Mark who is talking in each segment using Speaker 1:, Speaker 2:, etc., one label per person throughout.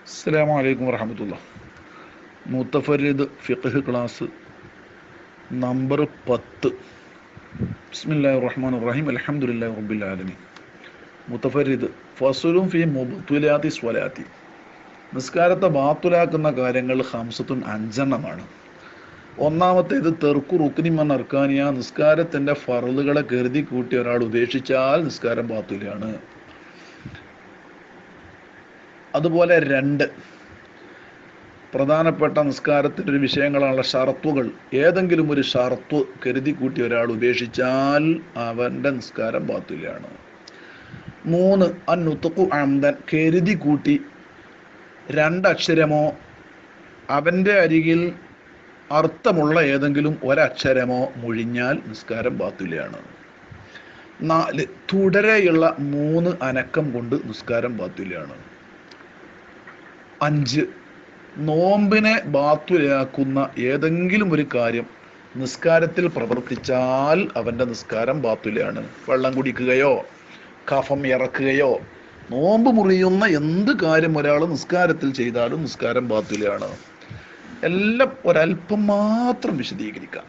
Speaker 1: അസ്സലാമു വലൈക്കും വരഹമുല്ല മുത്തഫരീദ് ഫിഖ് class number പത്ത്. ബിസ്മില്ലാഹി റഹ്മാൻ റഹീം അൽഹംദുലില്ലാഹി റബ്ബിൽ ആലമീൻ. മുത്തഫരിദ് ഫസുലും ഫി മുലാത്തി സ്വലാത്തി. നിസ്കാരത്തെ ബാത്തുലാക്കുന്ന കാര്യങ്ങൾ ഹംസത്തുൻ അഞ്ചെണ്ണമാണ്. ഒന്നാമത്തേത് തെർക്കു റുക്നിമ മൻ അർക്കാനിയ. നിസ്കാരത്തിന്റെ ഫറലുകളെ കരുതി കൂട്ടി ഒരാൾ ഉപേക്ഷിച്ചാൽ നിസ്കാരം ബാത്തുലാണ് അതുപോലെ രണ്ട്. പ്രധാനപ്പെട്ട നിസ്കാരത്തിന്റെ ഒരു വിഷയങ്ങളാണ് ഷർത്തുകൾ ഏതെങ്കിലും ഒരു ഷർത്തു കരുതി കൂട്ടി ഒരാൾ ഉപേക്ഷിച്ചാൽ അവന്റെ നിസ്കാരം ബാത്തിലാണ് മൂന്ന് അന്നുത്തുക്കു അന്തൻ കരുതി കൂട്ടി രണ്ടക്ഷരമോ അവന്റെ അരികിൽ അർത്ഥമുള്ള ഏതെങ്കിലും ഒരക്ഷരമോ മുഴിഞ്ഞാൽ നിസ്കാരം ബാത്തിലാണ് നാല് തുടരെയുള്ള മൂന്ന് അനക്കം കൊണ്ട് നിസ്കാരം ബാത്തിലാണ് അഞ്ച്. നോമ്പിനെ ബാത്തുലയാക്കുന്ന ഏതെങ്കിലും ഒരു കാര്യം നിസ്കാരത്തിൽ പ്രവർത്തിച്ചാൽ അവന്റെ നിസ്കാരം ബാത്തുലയാണ് വെള്ളം കുടിക്കുകയോ കഫം ഇറക്കുകയോ നോമ്പ് മുറിയുന്ന എന്ത് കാര്യം ഒരാൾ നിസ്കാരത്തിൽ ചെയ്താലും നിസ്കാരം ബാത്തുലയാണ് എല്ലാം ഒരല്പം മാത്രം വിശദീകരിക്കാം.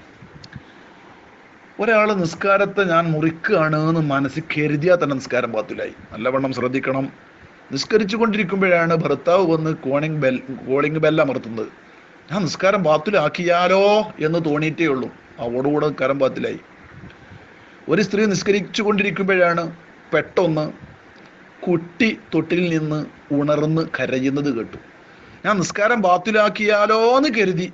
Speaker 1: ഒരാൾ നിസ്കാരത്തെ ഞാൻ മുറിക്കുകയാണ് എന്ന് മനസ്സിൽ കരുതിയാൽ തന്നെ നിസ്കാരം ബാത്തുലായി. നല്ലവണ്ണം ശ്രദ്ധിക്കണം. നിസ്കരിച്ചു കൊണ്ടിരിക്കുമ്പോഴാണ് ഭർത്താവ് വന്ന് കോണിംഗ് ബെൽ കോളിംഗ് ബെൽ അമർത്തുന്നത്. ഞാൻ നിസ്കാരം ബാത്തിലാക്കിയാലോ എന്ന് തോന്നിയിട്ടേ ഉള്ളൂ. അവളോട് കരം ബാത്തിലായി ഒരു സ്ത്രീ നിസ്കരിച്ചു കൊണ്ടിരിക്കുമ്പോഴാണ് പെട്ടെന്ന് കുട്ടി തൊട്ടിൽ നിന്ന് ഉണർന്ന് കരയുന്നത് കേട്ടു. ഞാൻ നിസ്കാരം ബാത്തിലാക്കിയാലോ എന്ന് കരുതി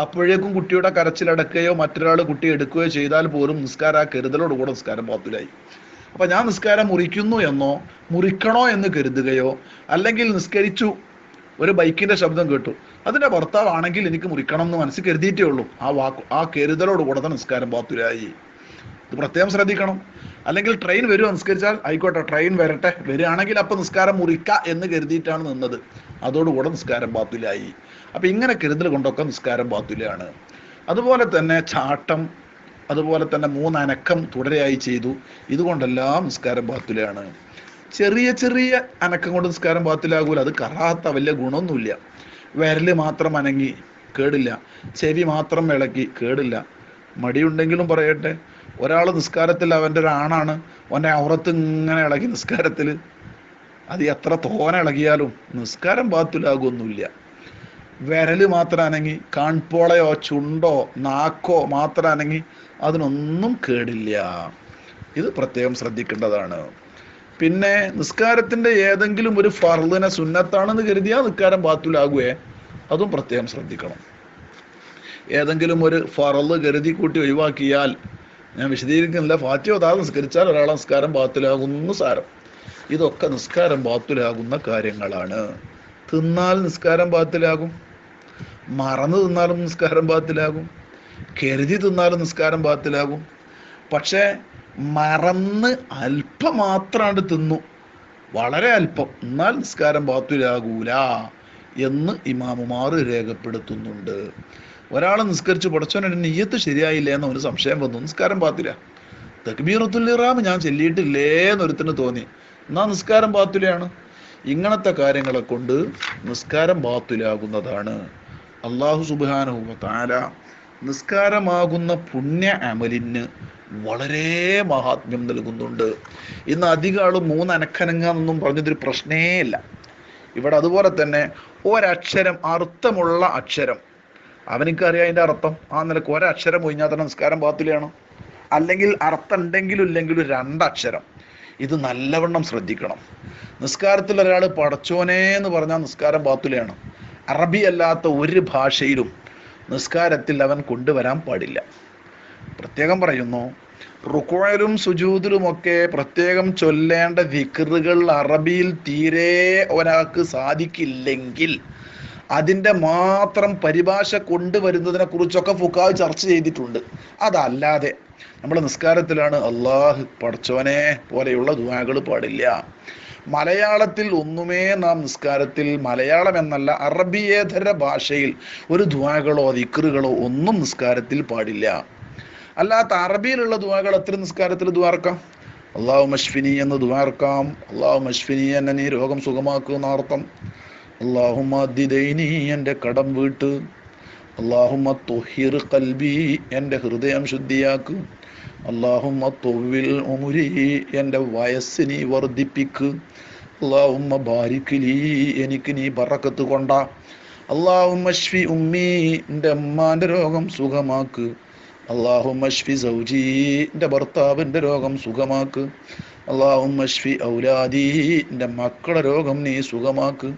Speaker 1: അപ്പോഴേക്കും കുട്ടിയുടെ കരച്ചിലടക്കുകയോ മറ്റൊരാൾ കുട്ടി എടുക്കുകയോ ചെയ്താൽ പോലും നിസ്കാരം ആ കരുതലോടുകൂടെ നിസ്കാരം ബാത്തിലായി അപ്പൊ ഞാൻ നിസ്കാരം മുറിക്കുന്നു എന്നോ മുറിക്കണോ എന്ന് കരുതുകയോ അല്ലെങ്കിൽ നിസ്കരിച്ചു ഒരു ബൈക്കിന്റെ ശബ്ദം കേട്ടു. അതിന്റെ ഭർത്താവാണെങ്കിൽ എനിക്ക് മുറിക്കണം എന്ന് മനസ്സിൽ കരുതിയിട്ടേ ഉള്ളൂ. ആ വാക്ക് ആ കരുതലോട് കൂടെ തന്നെ നിസ്കാരം പാത്തുരായി ഇത് പ്രത്യേകം ശ്രദ്ധിക്കണം. അല്ലെങ്കിൽ ട്രെയിൻ വരുമോ നിസ്കരിച്ചാൽ ആയിക്കോട്ടെ ട്രെയിൻ വരട്ടെ. വരികയാണെങ്കിൽ അപ്പൊ നിസ്കാരം മുറിക്ക എന്ന് കരുതിയിട്ടാണ് നിന്നത്. അതോടുകൂടെ നിസ്കാരം പാത്തിലായി അപ്പൊ ഇങ്ങനെ കരുതൽ കൊണ്ടൊക്കെ നിസ്കാരം പാത്തിലാണ് അതുപോലെ തന്നെ ചാട്ടം അതുപോലെ തന്നെ മൂന്നനക്കം തുടരെയായി ചെയ്തു. ഇതുകൊണ്ടെല്ലാം നിസ്കാരം ബാത്തിലാണ്. ചെറിയ ചെറിയ അനക്കം കൊണ്ട് നിസ്കാരം ബാത്തിലാകൂല. അത് കറാത്ത വലിയ ഗുണമൊന്നുമില്ല. വിരൽ മാത്രം അനങ്ങി കേടില്ല. ചെവി മാത്രം ഇളക്കി കേടില്ല. മടിയുണ്ടെങ്കിലും പറയട്ടെ. ഒരാൾ നിസ്കാരത്തിൽ അവന്റെ ഒരു ആണാണ് അവന്റെ അവറത്ത് ഇങ്ങനെ ഇളകി നിസ്കാരത്തിൽ അത് എത്ര തോന ഇളകിയാലും നിസ്കാരം ബാത്തിലാകൊന്നുമില്ല വിരൽ മാത്രം അനങ്ങി കാൺപോളയോ ചുണ്ടോ നാക്കോ മാത്രം അനങ്ങി അതിനൊന്നും കേടില്ല. ഇത് പ്രത്യേകം ശ്രദ്ധിക്കേണ്ടതാണ്. പിന്നെ നിസ്കാരത്തിന്റെ ഏതെങ്കിലും ഒരു ഫർദിനെ സുന്നത്താണെന്ന് കരുതിയാൽ നിസ്കാരം ബാത്തുലാകുവേ. അതും പ്രത്യേകം ശ്രദ്ധിക്കണം. ഏതെങ്കിലും ഒരു ഫറൽ കരുതി കൂട്ടി ഒഴിവാക്കിയാൽ ഞാൻ വിശദീകരിക്കുന്നില്ല ഫാറ്റിയോ താ നിസ്കരിച്ചാൽ ഒരാളെ നിസ്കാരം ബാത്തിലാകുന്നു സാരം. ഇതൊക്കെ നിസ്കാരം ബാത്തിലാകുന്ന കാര്യങ്ങളാണ്. തിന്നാൽ നിസ്കാരം പാത്തിലാകും മറന്നു തിന്നാലും നിസ്കാരം പാത്തിലാകും കരുതി തിന്നാലും നിസ്കാരം പാത്തിലാകും പക്ഷേ മറന്ന് അല്പം മാത്രാണ്ട് തിന്നു. വളരെ അല്പം. എന്നാൽ നിസ്കാരം പാത്തിലാകൂല എന്ന് ഇമാമുമാർ രേഖപ്പെടുത്തുന്നുണ്ട്. ഒരാൾ നിസ്കരിച്ച് പഠിച്ചവനെ നെയ്യത്ത് ശരിയായില്ല എന്ന് ഒരു സംശയം വന്നു. നിസ്കാരം പാത്തില്ല തക്ബീറത്തുല്ലിറാം ഞാൻ ചെല്ലിയിട്ടില്ലേ എന്നൊരുത്തിന് തോന്നി. എന്നാ നിസ്കാരം പാത്തിലാണ് ഇങ്ങനത്തെ കാര്യങ്ങളെ കൊണ്ട് നിസ്കാരം ബാത്തിലാകുന്നതാണ്. അള്ളാഹു സുബാനുഹ താര നിസ്കാരമാകുന്ന പുണ്യ അമലിന് വളരെ മഹാത്മ്യം നൽകുന്നുണ്ട്. ഇന്ന് അധികം ആളും മൂന്ന് അനക്കനങ്ങാന്നൊന്നും പറഞ്ഞതൊരു പ്രശ്നേ ഇല്ല. ഇവിടെ അതുപോലെ തന്നെ ഒരക്ഷരം അർത്ഥമുള്ള അക്ഷരം. അവനിക്കറിയാം അതിന്റെ അർത്ഥം. ആ നിലയ്ക്ക് ഒരക്ഷരം ഒഴിഞ്ഞാൽ തന്നെ നിസ്കാരം പാത്തിലാണ് അല്ലെങ്കിൽ അർത്ഥം ഉണ്ടെങ്കിലും ഇല്ലെങ്കിലും രണ്ടക്ഷരം. ഇത് നല്ലവണ്ണം ശ്രദ്ധിക്കണം. നിസ്കാരത്തിൽ ഒരാൾ പടച്ചോനെ എന്ന് പറഞ്ഞാൽ നിസ്കാരം ബാത്തുലയാണ്. അറബി അല്ലാത്ത ഒരു ഭാഷയിലും നിസ്കാരത്തിൽ അവൻ കൊണ്ടുവരാൻ പാടില്ല. പ്രത്യേകം പറയുന്നു റുക്കോയിലും സുജൂതിലുമൊക്കെ പ്രത്യേകം ചൊല്ലേണ്ട വിക്രുകൾ അറബിയിൽ തീരെ ഒരാൾക്ക് സാധിക്കില്ലെങ്കിൽ അതിന്റെ മാത്രം പരിഭാഷ കൊണ്ടുവരുന്നതിനെ കുറിച്ചൊക്കെ ഫുക്കാവ് ചർച്ച ചെയ്തിട്ടുണ്ട്. അതല്ലാതെ നമ്മൾ നിസ്കാരത്തിലാണ് അള്ളാഹ് പഠിച്ചവനെ പോലെയുള്ള ദുവാകൾ പാടില്ല. മലയാളത്തിൽ ഒന്നുമേ നാം നിസ്കാരത്തിൽ മലയാളം എന്നല്ല അറബിയേതര ഭാഷയിൽ ഒരു ദ്വാകളോ ദിക്റുകളോ ഒന്നും നിസ്കാരത്തിൽ പാടില്ല. അല്ലാത്ത അറബിയിലുള്ള ദുവാകൾ എത്ര നിസ്കാരത്തിൽ ദ്വാർക്കാം അള്ളാഹു മഷ്ഫിനി എന്ന് ദ്വാർക്കാം അള്ളാഹു മഷ്ഫിനി എന്നെ നീ രോഗം സുഖമാക്കുന്ന അർത്ഥം. അള്ളാഹുമ്മ ദിദൈനി എന്റെ കടം വീട്ട്. അള്ളാഹുമ തൊഹിർ കൽബി എന്റെ ഹൃദയം ശുദ്ധിയാക്ക്. അള്ളാഹുമ തൊവിൽ ഉമുരി എന്റെ വയസ്സിനെ വർദ്ധിപ്പിക്ക്. അള്ളാഹുമ്മ ബാരിക്കിലി എനിക്ക് നീ ബറക്കത്ത് കൊണ്ട. അള്ളാഹുമ്മി ഉമ്മി എന്റെ അമ്മാന്റെ രോഗം സുഖമാക്ക്. അള്ളാഹുമ്മി സൗജി എന്റെ ഭർത്താവിന്റെ രോഗം സുഖമാക്ക്. അള്ളാഹുമ്മി ഔലാദി എന്റെ മക്കളുടെ രോഗം നീ സുഖമാക്ക്.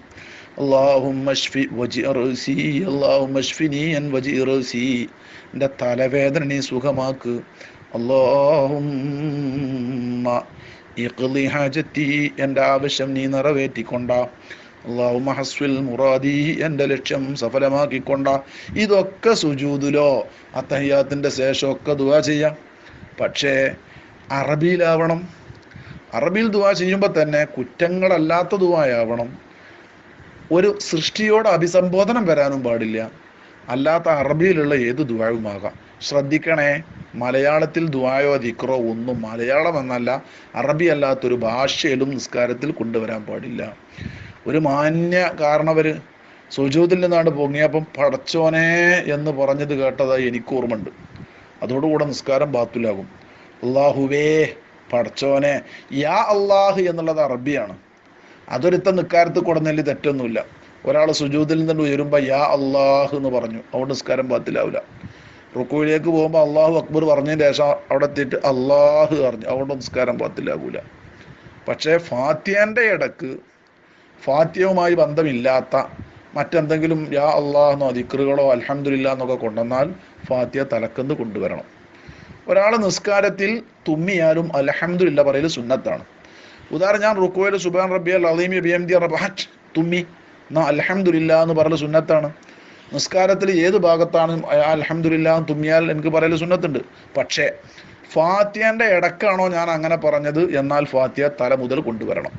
Speaker 1: വജി റസി എന്റെ തലവേദന നീ സുഖമാക്ക്. അള്ളാഹും എന്റെ ആവശ്യം നീ നിറവേറ്റിക്കൊണ്ട. അള്ളാഹുമ്മ ഹസ്വിൽ മുറാദി എന്റെ ലക്ഷ്യം സഫലമാക്കിക്കൊണ്ട. ഇതൊക്കെ സുജൂദിലോ അത്തഹ്യാത്തിന്റെ ശേഷമൊക്കെ ദുവാ ചെയ്യാം. പക്ഷേ അറബിയിലാവണം. അറബിയിൽ ദുവാ ചെയ്യുമ്പോൾ തന്നെ കുറ്റങ്ങളല്ലാത്ത ദുവായാവണം ഒരു സൃഷ്ടിയോട് അഭിസംബോധനം വരാനും പാടില്ല. അല്ലാത്ത അറബിയിലുള്ള ഏത് ദുവായുമാകാം ശ്രദ്ധിക്കണേ മലയാളത്തിൽ ദുവായോ ദിക്റോ ഒന്നും മലയാളം എന്നല്ല അറബി അല്ലാത്തൊരു ഭാഷയിലും നിസ്കാരത്തിൽ കൊണ്ടുവരാൻ പാടില്ല. ഒരു മാന്യ കാരണവർ സുജൂതിൽ നിന്നാണ് പൊങ്ങിയപ്പം പടച്ചോനെ എന്ന് പറഞ്ഞത് കേട്ടതായി എനിക്ക് ഓർമ്മയുണ്ട്. അതോടുകൂടെ നിസ്കാരം ബാത്തുലാകും. അള്ളാഹുവേ പടച്ചോനെ യാ അള്ളാഹ് എന്നുള്ളത് അറബിയാണ്. അതൊരുത്തൻ നിക്കാരത്ത് കൊടുന്നതിൽ തെറ്റൊന്നുമില്ല. ഒരാൾ സുജൂതിൽ നിന്ന് ഉയരുമ്പോൾ യാ അള്ളാഹ് എന്ന് പറഞ്ഞു. അവിടെ നിസ്കാരം പാത്തിലാവില്ല റുക്കുവിലേക്ക് പോകുമ്പോൾ അള്ളാഹു അക്ബർ പറഞ്ഞതിന് ശേഷം അവിടെ എത്തിയിട്ട് അള്ളാഹ് പറഞ്ഞു. അവിടെ നിസ്കാരം ബാത്തിലാകൂല പക്ഷേ ഫാത്തിയന്റെ ഇടയ്ക്ക് ഫാത്യവുമായി ബന്ധമില്ലാത്ത മറ്റെന്തെങ്കിലും യാ അള്ളാഹെന്നോ ദിക്റുകളോ അലഹമില്ല എന്നൊക്കെ കൊണ്ടുവന്നാൽ ഫാത്തിയ തലക്കന്ന് കൊണ്ടുവരണം. ഒരാൾ നിസ്കാരത്തിൽ തുമ്മിയാലും അലഹമില്ല പറയൽ സുന്നത്താണ്. ഉദാഹരണം ഞാൻ റുക്കോയിൽ സുബാൻ റബ്ബി അൽ അലീമി ബി എം ദി റബഹറ്റ് തുമ്മി എന്നാ അൽഹംദുലില്ല എന്ന് പറയുന്ന സുന്നത്താണ്. നിസ്കാരത്തിൽ ഏത് ഭാഗത്താണ് അൽഹംദുലില്ല തുമ്മിയാൽ എനിക്ക് പറയൽ സുന്നത്തുണ്ട്. പക്ഷേ ഫാത്തിയന്റെ ഇടക്കാണോ ഞാൻ അങ്ങനെ പറഞ്ഞത്? എന്നാൽ ഫാത്തിയ തല മുതൽ കൊണ്ടുവരണം.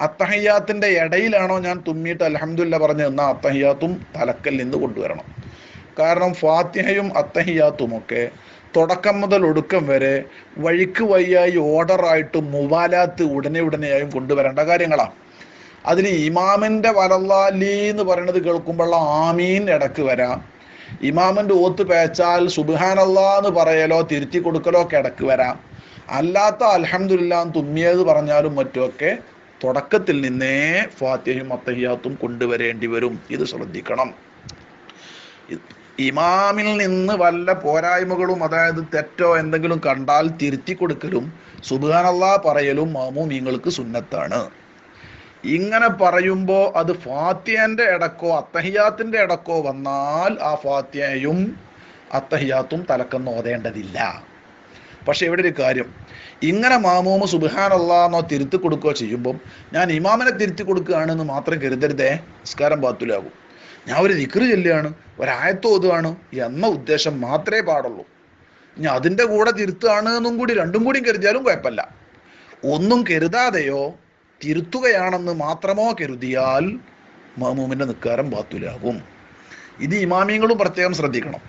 Speaker 1: അത്തഹയ്യാത്തിന്റെ ഇടയിലാണോ ഞാൻ തുമ്മിയിട്ട് അലഹമുല്ല പറഞ്ഞത്? എന്നാൽ അത്തഹയ്യാത്തും തലക്കൽ നിന്ന് കൊണ്ടുവരണം. കാരണം ഫാത്തിഹയും അത്തഹിയാത്തും ഒക്കെ തുടക്കം മുതൽ ഒടുക്കം വരെ വഴിക്ക് വയ്യായി ഓർഡറായിട്ടും മുവാലാത്ത് ഉടനെ ഉടനെയായും കൊണ്ടുവരേണ്ട കാര്യങ്ങളാണ്. അതിൽ ഇമാമിന്റെ വലല്ലാലി എന്ന് പറയുന്നത് കേൾക്കുമ്പോൾ ആമീൻ ഇടയ്ക്ക് വരാം. ഇമാമിന്റെ ഓത്ത് പേച്ചാൽ സുബാനല്ലാ എന്ന് പറയലോ തിരുത്തി കൊടുക്കലോ ഒക്കെ ഇടയ്ക്ക് വരാം. അല്ലാത്ത അലഹമുല്ല തുമ്മിയത് പറഞ്ഞാലും മറ്റുമൊക്കെ തുടക്കത്തിൽ നിന്നേ ഫാത്തിഹയും അത്തഹിയാത്തും കൊണ്ടുവരേണ്ടി വരും. ഇത് ശ്രദ്ധിക്കണം. ഇമാമിൽ നിന്ന് വല്ല പോരായ്മകളും അതായത് തെറ്റോ എന്തെങ്കിലും കണ്ടാൽ തിരുത്തി കൊടുക്കലും സുബാനല്ലാ പറയലും മാമൂമിങ്ങൾക്ക് സുന്നത്താണ്. ഇങ്ങനെ പറയുമ്പോൾ അത് ഫാത്യന്റെ ഇടക്കോ അത്തഹിയാത്തിന്റെ ഇടക്കോ വന്നാൽ ആ ഫാത്തിയയും അത്തഹിയാത്തും തലക്കെന്ന് ഓതേണ്ടതില്ല പക്ഷെ ഇവിടെ ഒരു കാര്യം. ഇങ്ങനെ മാമൂമ് സുബാനല്ലാന്നോ തിരുത്തി കൊടുക്കുകയോ ചെയ്യുമ്പോൾ ഞാൻ ഇമാമിനെ തിരുത്തി കൊടുക്കുകയാണെന്ന് മാത്രം കരുതരുതേ. നിസ്കാരം പാത്തുലാകും ഞാൻ ഒരു ദിക്റ് ചൊല്ലുകയാണ് ഒരായത്ത് ഓതുകയാണ് എന്ന ഉദ്ദേശം മാത്രമേ പാടുള്ളൂ. ഇനി അതിന്റെ കൂടെ തിരുത്തുകയാണ് എന്നും കൂടി രണ്ടും കൂടി കരുതിയാലും കുഴപ്പമില്ല. ഒന്നും കരുതാതെയോ തിരുത്തുകയാണെന്ന് മാത്രമോ കരുതിയാൽ മാമൂമിന്റെ നിക്കാരം ബാത്തുലാകും ഇത് ഇമാമിയങ്ങളും പ്രത്യേകം ശ്രദ്ധിക്കണം.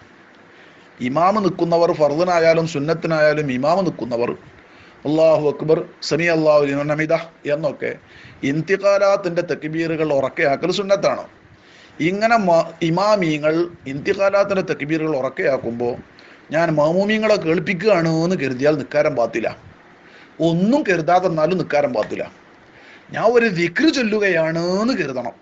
Speaker 1: ഇമാമ് നിൽക്കുന്നവർ ഫർദിനായാലും സുന്നത്തിനായാലും ഇമാമ് നിൽക്കുന്നവർ അള്ളാഹു അക്ബർ സമി അള്ളാഹു നമിത എന്നൊക്കെ ഇന്തികാലാത്തിന്റെ തെക്കിബീറുകൾ ഉറക്കയാക്കൽ സുന്നത്താണ്. ഇങ്ങനെ ഇമാമീങ്ങൾ ഇന്ത്യകാലാത്തിന്റെ തെക്കിബീറുകൾ ഉറക്കയാക്കുമ്പോൾ ഞാൻ മാമൂമിങ്ങളെ കേൾപ്പിക്കുകയാണ് എന്ന് കരുതിയാൽ നിക്കാരം പാത്തില്ല. ഒന്നും കരുതാതെന്നാലും നിക്കാരം പാത്തില്ല. ഞാൻ ഒരു വിക്ര് ചൊല്ലുകയാണ് എന്ന് കരുതണം.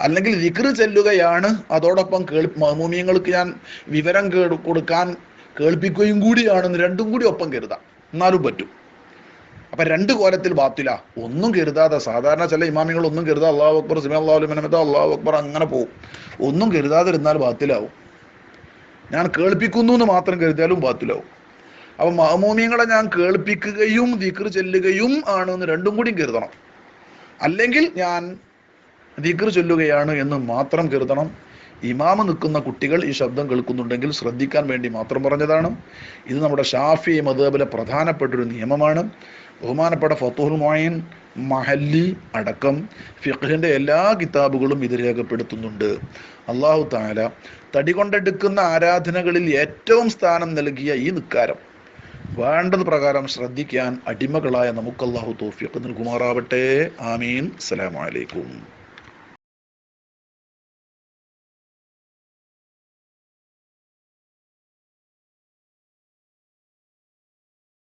Speaker 1: അല്ലെങ്കിൽ വിക്ര് ചെല്ലുകയാണ് അതോടൊപ്പം കേൾ മാമൂമിയങ്ങൾക്ക് ഞാൻ വിവരം കേട് കൊടുക്കാൻ കേൾപ്പിക്കുകയും കൂടിയാണെന്ന് രണ്ടും കൂടി ഒപ്പം കരുതാം. എന്നാലും പറ്റും. അപ്പൊ രണ്ട് കോലത്തിൽ ബാത്തില. ഒന്നും കരുതാതെ സാധാരണ ചില ഇമാമികൾ ഒന്നും കരുതാ അള്ളാഹു അക്ബർ സിമ അള്ളാഹു മനമത അള്ളാഹു അക്ബർ അങ്ങനെ പോകും ഒന്നും കരുതാതെ ഇരുന്നാൽ ബാത്തിലാവും. ഞാൻ കേൾപ്പിക്കുന്നു എന്ന് മാത്രം കരുതിയാലും ബാത്തിലാവും. അപ്പൊ മഹമൂമിയങ്ങളെ ഞാൻ കേൾപ്പിക്കുകയും ദിക്ർ ചെല്ലുകയും ആണ് എന്ന് രണ്ടും കൂടിയും കരുതണം. അല്ലെങ്കിൽ ഞാൻ ദിക്ർ ചൊല്ലുകയാണ് എന്ന് മാത്രം കരുതണം. ഇമാമ് നിൽക്കുന്ന കുട്ടികൾ ഈ ശബ്ദം കേൾക്കുന്നുണ്ടെങ്കിൽ ശ്രദ്ധിക്കാൻ വേണ്ടി മാത്രം പറഞ്ഞതാണ്. ഇത് നമ്മുടെ ഷാഫി മതബിലെ പ്രധാനപ്പെട്ട ഒരു നിയമമാണ്. ബഹുമാനപ്പെട്ട ഫത്തുഹുൽ മൊയിൻ മഹല്ലി അടക്കം ഫിഖിന്റെ എല്ലാ കിതാബുകളും ഇത് രേഖപ്പെടുത്തുന്നുണ്ട്. അള്ളാഹു താല തടി കൊണ്ടെടുക്കുന്ന ആരാധനകളിൽ ഏറ്റവും സ്ഥാനം നൽകിയ ഈ നിക്കാരം. വേണ്ടത് പ്രകാരം ശ്രദ്ധിക്കാൻ അടിമകളായ നമുക്ക് അള്ളാഹു തോഫിയൊക്കെ നൽകുമാറാവട്ടെ. ആമീൻ. അസ്സലാമലൈക്കും